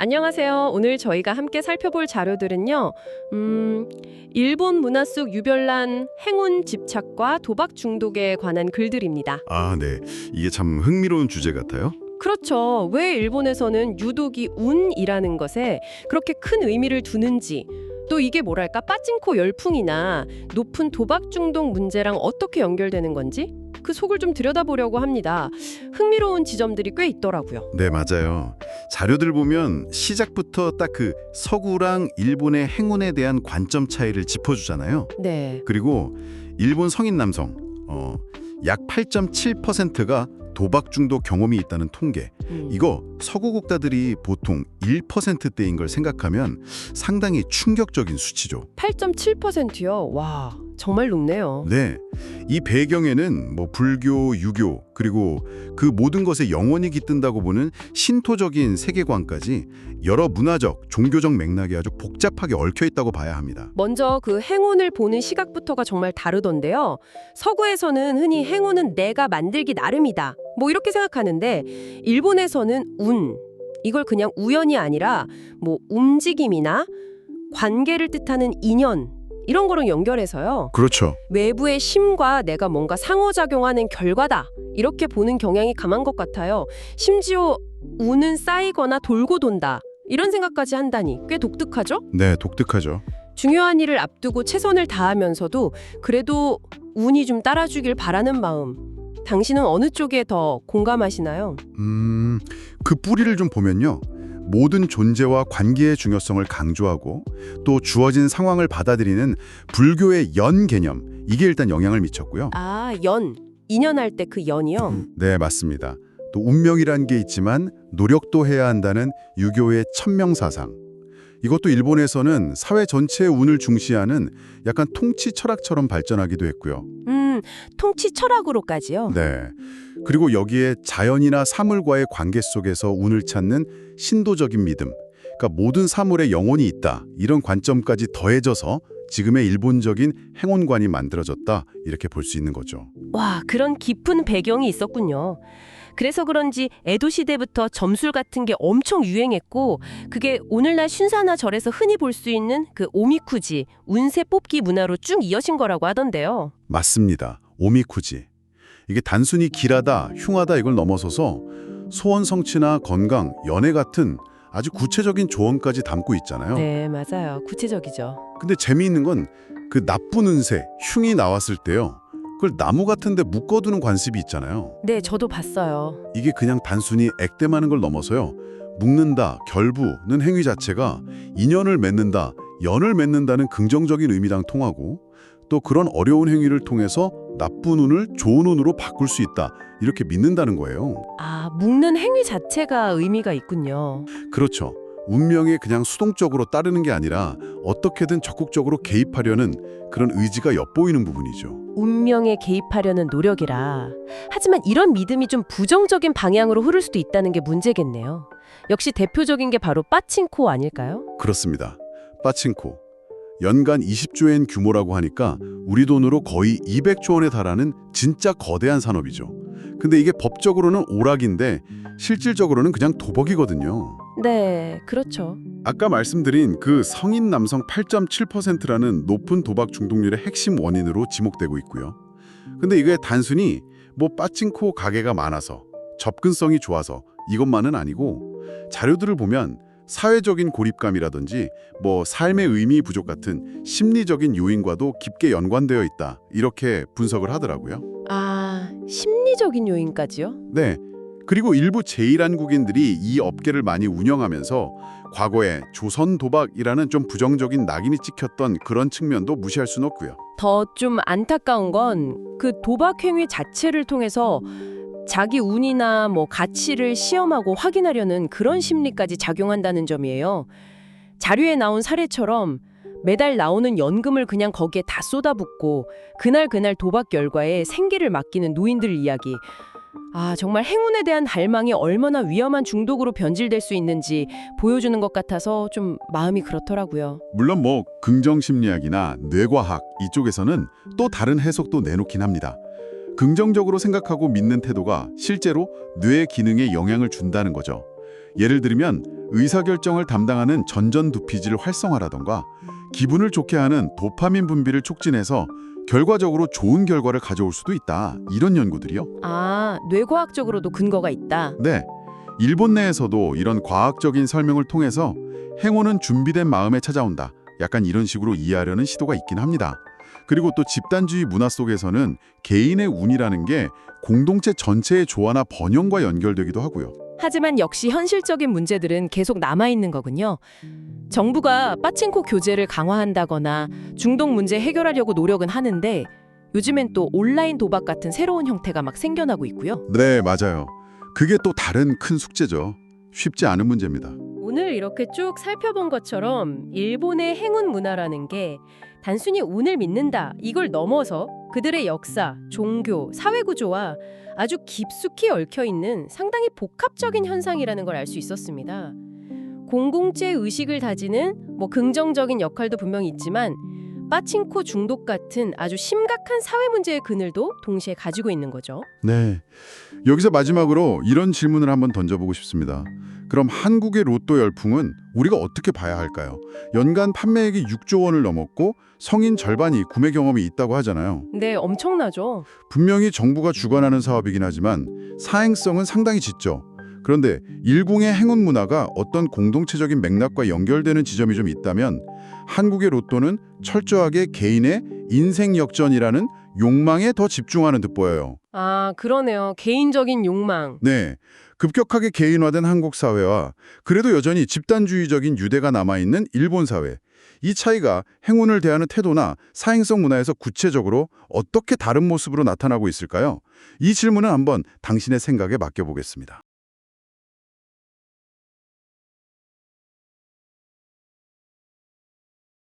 안녕하세요. 오늘 저희가 함께 살펴볼 자료들은요. 음, 일본 문화 속 유별난 행운 집착과 도박 중독에 관한 글들입니다. 아, 네. 이게 참 흥미로운 주제 같아요. 그렇죠. 왜 일본에서는 유독이 운이라는 것에 그렇게 큰 의미를 두는지 또 이게 뭐랄까 빠찡코 열풍이나 높은 도박 중독 문제랑 어떻게 연결되는 건지 그 속을 좀 들여다보려고 합니다. 흥미로운 지점들이 꽤 있더라고요. 네, 맞아요. 자료들 보면 시작부터 딱 그 서구랑 일본의 행운에 대한 관점 차이를 짚어주잖아요. 네. 그리고 일본 성인 남성 어, 약 8.7%가 도박 중독 경험이 있다는 통계. 음. 이거 서구 국가들이 보통 1%대인 걸 생각하면 상당히 충격적인 수치죠. 8.7%요. 와, 정말 높네요. 네. 이 배경에는 뭐 불교, 유교, 그리고 그 모든 것에 영원히 깃든다고 보는 신토적인 세계관까지 여러 문화적, 종교적 맥락이 아주 복잡하게 얽혀 있다고 봐야 합니다. 먼저 그 행운을 보는 시각부터가 정말 다르던데요. 서구에서는 흔히 행운은 내가 만들기 나름이다. 뭐 이렇게 생각하는데 일본에서는 운 이걸 그냥 우연이 아니라 뭐 움직임이나 관계를 뜻하는 인연 이런 거랑 연결해서요. 그렇죠. 외부의 심과 내가 뭔가 상호작용하는 결과다. 이렇게 보는 경향이 강한 것 같아요. 심지어 운은 쌓이거나 돌고 돈다. 이런 생각까지 한다니 꽤 독특하죠? 네, 독특하죠. 중요한 일을 앞두고 최선을 다하면서도 그래도 운이 좀 따라주길 바라는 마음. 당신은 어느 쪽에 더 공감하시나요? 음, 그 뿌리를 좀 보면요. 모든 존재와 관계의 중요성을 강조하고 또 주어진 상황을 받아들이는 불교의 연 개념 이게 일단 영향을 미쳤고요. 아, 연. 인연할 때 그 연이요. 네, 맞습니다. 또 운명이란 게 있지만 노력도 해야 한다는 유교의 천명사상. 이것도 일본에서는 사회 전체의 운을 중시하는 약간 통치 철학처럼 발전하기도 했고요. 음, 통치 철학으로까지요. 네. 그리고 여기에 자연이나 사물과의 관계 속에서 운을 찾는 신도적인 믿음. 그러니까 모든 사물에 영혼이 있다. 이런 관점까지 더해져서 지금의 일본적인 행운관이 만들어졌다. 이렇게 볼 수 있는 거죠. 와, 그런 깊은 배경이 있었군요. 그래서 그런지 에도 시대부터 점술 같은 게 엄청 유행했고 그게 오늘날 슌사나 절에서 흔히 볼 수 있는 그 오미쿠지 운세 뽑기 문화로 쭉 이어진 거라고 하던데요. 맞습니다. 오미쿠지. 이게 단순히 길하다, 흉하다 이걸 넘어서서 소원 성취나 건강, 연애 같은 아주 구체적인 조언까지 담고 있잖아요. 네, 맞아요. 구체적이죠. 근데 재미있는 건 그 나쁜 운세, 흉이 나왔을 때요. 그걸 나무 같은 데 묶어두는 관습이 있잖아요. 네, 저도 봤어요. 이게 그냥 단순히 액땜하는 걸 넘어서요. 묶는다, 결부는 행위 자체가 인연을 맺는다, 연을 맺는다는 긍정적인 의미랑 통하고 또 그런 어려운 행위를 통해서 나쁜 운을 좋은 운으로 바꿀 수 있다. 이렇게 믿는다는 거예요. 아, 묶는 행위 자체가 의미가 있군요. 그렇죠. 운명에 그냥 수동적으로 따르는 게 아니라 어떻게든 적극적으로 개입하려는 그런 의지가 엿보이는 부분이죠. 운명에 개입하려는 노력이라. 하지만 이런 믿음이 좀 부정적인 방향으로 흐를 수도 있다는 게 문제겠네요. 역시 대표적인 게 바로 빠칭코 아닐까요? 그렇습니다. 빠칭코. 연간 20조엔 규모라고 하니까 우리 돈으로 거의 200조 원에 달하는 진짜 거대한 산업이죠. 근데 이게 법적으로는 오락인데 실질적으로는 그냥 도박이거든요. 네, 그렇죠. 아까 말씀드린 그 성인 남성 8.7%라는 높은 도박 중독률의 핵심 원인으로 지목되고 있고요. 근데 이게 단순히 뭐 빠칭코 가게가 많아서 접근성이 좋아서 이것만은 아니고 자료들을 보면 사회적인 고립감이라든지 뭐 삶의 의미 부족 같은 심리적인 요인과도 깊게 연관되어 있다. 이렇게 분석을 하더라고요. 아, 심리적인 요인까지요? 네. 그리고 일부 제1한국인들이 이 업계를 많이 운영하면서 과거에 조선 도박이라는 좀 부정적인 낙인이 찍혔던 그런 측면도 무시할 수는 없고요. 더 좀 안타까운 건 그 도박 행위 자체를 통해서 자기 운이나 뭐 가치를 시험하고 확인하려는 그런 심리까지 작용한다는 점이에요. 자료에 나온 사례처럼 매달 나오는 연금을 그냥 거기에 다 쏟아붓고 그날 그날 도박 결과에 생계를 맡기는 노인들 이야기. 아, 정말 행운에 대한 갈망이 얼마나 위험한 중독으로 변질될 수 있는지 보여주는 것 같아서 좀 마음이 그렇더라고요. 물론 뭐 긍정 심리학이나 뇌과학 이쪽에서는 또 다른 해석도 내놓긴 합니다. 긍정적으로 생각하고 믿는 태도가 실제로 뇌 기능에 영향을 준다는 거죠. 예를 들면 의사결정을 담당하는 전전두피질 활성화라던가 기분을 좋게 하는 도파민 분비를 촉진해서 결과적으로 좋은 결과를 가져올 수도 있다. 이런 연구들이요. 아, 뇌과학적으로도 근거가 있다. 네. 일본 내에서도 이런 과학적인 설명을 통해서 행운은 준비된 마음에 찾아온다. 약간 이런 식으로 이해하려는 시도가 있긴 합니다. 그리고 또 집단주의 문화 속에서는 개인의 운이라는 게 공동체 전체의 조화나 번영과 연결되기도 하고요. 하지만 역시 현실적인 문제들은 계속 남아있는 거군요. 정부가 빠칭코 교제를 강화한다거나 중독 문제 해결하려고 노력은 하는데 요즘엔 또 온라인 도박 같은 새로운 형태가 막 생겨나고 있고요. 네, 맞아요. 그게 또 다른 큰 숙제죠. 쉽지 않은 문제입니다. 오늘 이렇게 쭉 살펴본 것처럼 일본의 행운 문화라는 게 단순히 운을 믿는다 이걸 넘어서 그들의 역사, 종교, 사회 구조와 아주 깊숙이 얽혀 있는 상당히 복합적인 현상이라는 걸 알 수 있었습니다. 공공재 의식을 다지는 뭐 긍정적인 역할도 분명히 있지만 빠칭코 중독 같은 아주 심각한 사회 문제의 그늘도 동시에 가지고 있는 거죠. 네. 여기서 마지막으로 이런 질문을 한번 던져보고 싶습니다. 그럼 한국의 로또 열풍은 우리가 어떻게 봐야 할까요? 연간 판매액이 6조 원을 넘었고 성인 절반이 구매 경험이 있다고 하잖아요. 네, 엄청나죠. 분명히 정부가 주관하는 사업이긴 하지만 사행성은 상당히 짙죠. 그런데 일궁의 행운 문화가 어떤 공동체적인 맥락과 연결되는 지점이 좀 있다면 한국의 로또는 철저하게 개인의 인생 역전이라는 욕망에 더 집중하는 듯 보여요. 아, 그러네요. 개인적인 욕망. 네. 급격하게 개인화된 한국 사회와 그래도 여전히 집단주의적인 유대가 남아있는 일본 사회. 이 차이가 행운을 대하는 태도나 사행성 문화에서 구체적으로 어떻게 다른 모습으로 나타나고 있을까요? 이 질문은 한번 당신의 생각에 맡겨보겠습니다.